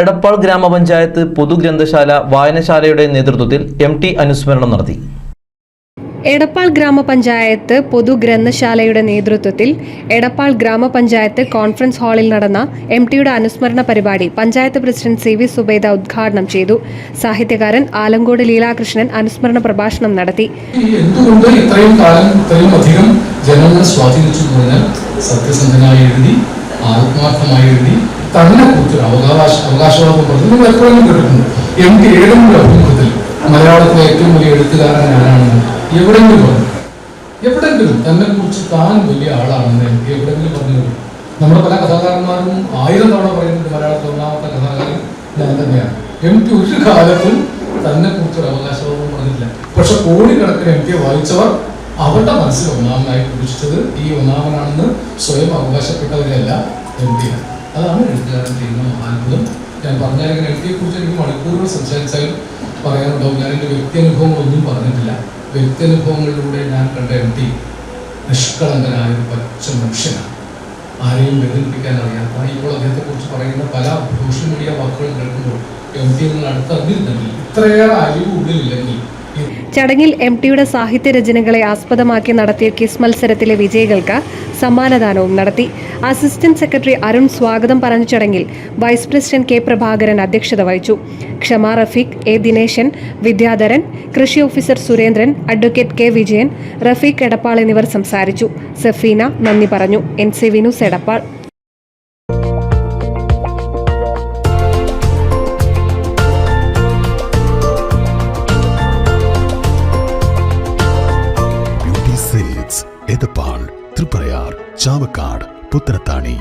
എടപ്പാൾ ഗ്രാമപഞ്ചായത്ത് പൊതുഗ്രന്ഥശാല വായനശാലയുടെ നേതൃത്വത്തിൽ M T അനുസ്മരണം നടത്തി. എടപ്പാൾ ഗ്രാമപഞ്ചായത്ത് പൊതുഗ്രന്ഥശാലയുടെ നേതൃത്വത്തിൽ എടപ്പാൾ ഗ്രാമപഞ്ചായത്ത് കോൺഫറൻസ് ഹാളിൽ നടന്ന എം ടിയുടെ അനുസ്മരണ പരിപാടി panchayat president C V Subaida ഉദ്ഘാടനം ചെയ്തു. സാഹിത്യകാരൻ ആലങ്കോട് ലീലാകൃഷ്ണൻ അനുസ്മരണ പ്രഭാഷണം നടത്തി. എന്തുകൊണ്ട് ഇത്രയും കാലം ഇത്രയും അധികം ജനങ്ങളെ സ്വാധീനിച്ചു സത്യസന്ധനായി എഴുതി ആത്മാർത്ഥമായി എഴുതി തന്നെ കുറിച്ച് അവകാശ അവകാശവാദം പറഞ്ഞു. നിങ്ങൾ എപ്പോഴും കേട്ടിട്ടുണ്ട്. എം ടി ഏതെങ്കിലും അഭിമുഖത്തിൽ മലയാളത്തിലെ ഏറ്റവും വലിയ എഴുത്തുകാരൻ ഞാനാണെന്ന് എവിടെയെങ്കിലും പറഞ്ഞു. എവിടെങ്കിലും തന്നെ കുറിച്ച് താൻ വലിയ ആളാണെന്ന് എം ടി എവിടെങ്കിലും പറഞ്ഞു നമ്മുടെ പല കഥാകാരന്മാരും ആയിരം തവണ പറയുന്നത് മലയാളത്തിൽ ഒന്നാമത്തെ കഥാകാരൻ ഞാൻ തന്നെയാണ്. എം ടി ഒരു കാലത്തും തന്നെ കുറിച്ചൊരു അവകാശവാദം പറഞ്ഞില്ല പക്ഷെ കോടിക്കണക്കിന് എം ടിയെ വായിച്ചവർ അവരുടെ മനസ്സിൽ ഒന്നാമനായി കുറിച്ചത് ഈ ഒന്നാമനാണെന്ന് സ്വയം അവകാശപ്പെട്ടവരെയല്ല. എം അതാണ് എഴുത്തുകാരൻ ചെയ്യുന്ന മഹാത്ഭുതം. ഞാൻ പിയെ കുറിച്ച് എനിക്ക് മണിക്കൂറുകൾ സംസാരിച്ചാലും പറയാനുണ്ടാവും ഞാൻ എന്റെ വ്യക്തിയനുഭവങ്ങളൊന്നും പറഞ്ഞിട്ടില്ല. വ്യക്തിയനുഭവങ്ങളിലൂടെ ഞാൻ കണ്ട എം ടി നിഷ്കളങ്കനായ ഒരു പച്ച മനുഷ്യനാണ്. ആരെയും വേദനിപ്പിക്കാൻ അറിയാത്ത ഇപ്പോൾ അദ്ദേഹത്തെ കുറിച്ച് പറയുന്ന പല സോഷ്യൽ മീഡിയ വാക്കുകളും കേൾക്കുമ്പോൾ എം പി നിങ്ങൾ അടുത്തറിഞ്ഞിരുന്നെങ്കിൽ ഇത്രയേറെ അറിവ് ഉള്ളിലില്ലെങ്കിൽ ചടങ്ങിൽ എം ടിയുടെ സാഹിത്യരചനകളെ ആസ്പദമാക്കി നടത്തിയ കിസ് മത്സരത്തിലെ വിജയികൾക്ക് സമ്മാനദാനവും നടത്തി. അസിസ്റ്റന്റ് സെക്രട്ടറി അരുൺ സ്വാഗതം പറഞ്ഞ ചടങ്ങിൽ വൈസ് പ്രസിഡന്റ് കെ പ്രഭാകരൻ അധ്യക്ഷത വഹിച്ചു. ക്ഷമ റഫീഖ് എ ദിനേശൻ വിദ്യാധരൻ കൃഷി officer Surendran advocate K Vijayan Rafeeq Edappal എന്നിവർ സംസാരിച്ചു. സഫീന നന്ദി പറഞ്ഞു. N C Vinus Edappal. Triprayar Chavakkad Puthanathani.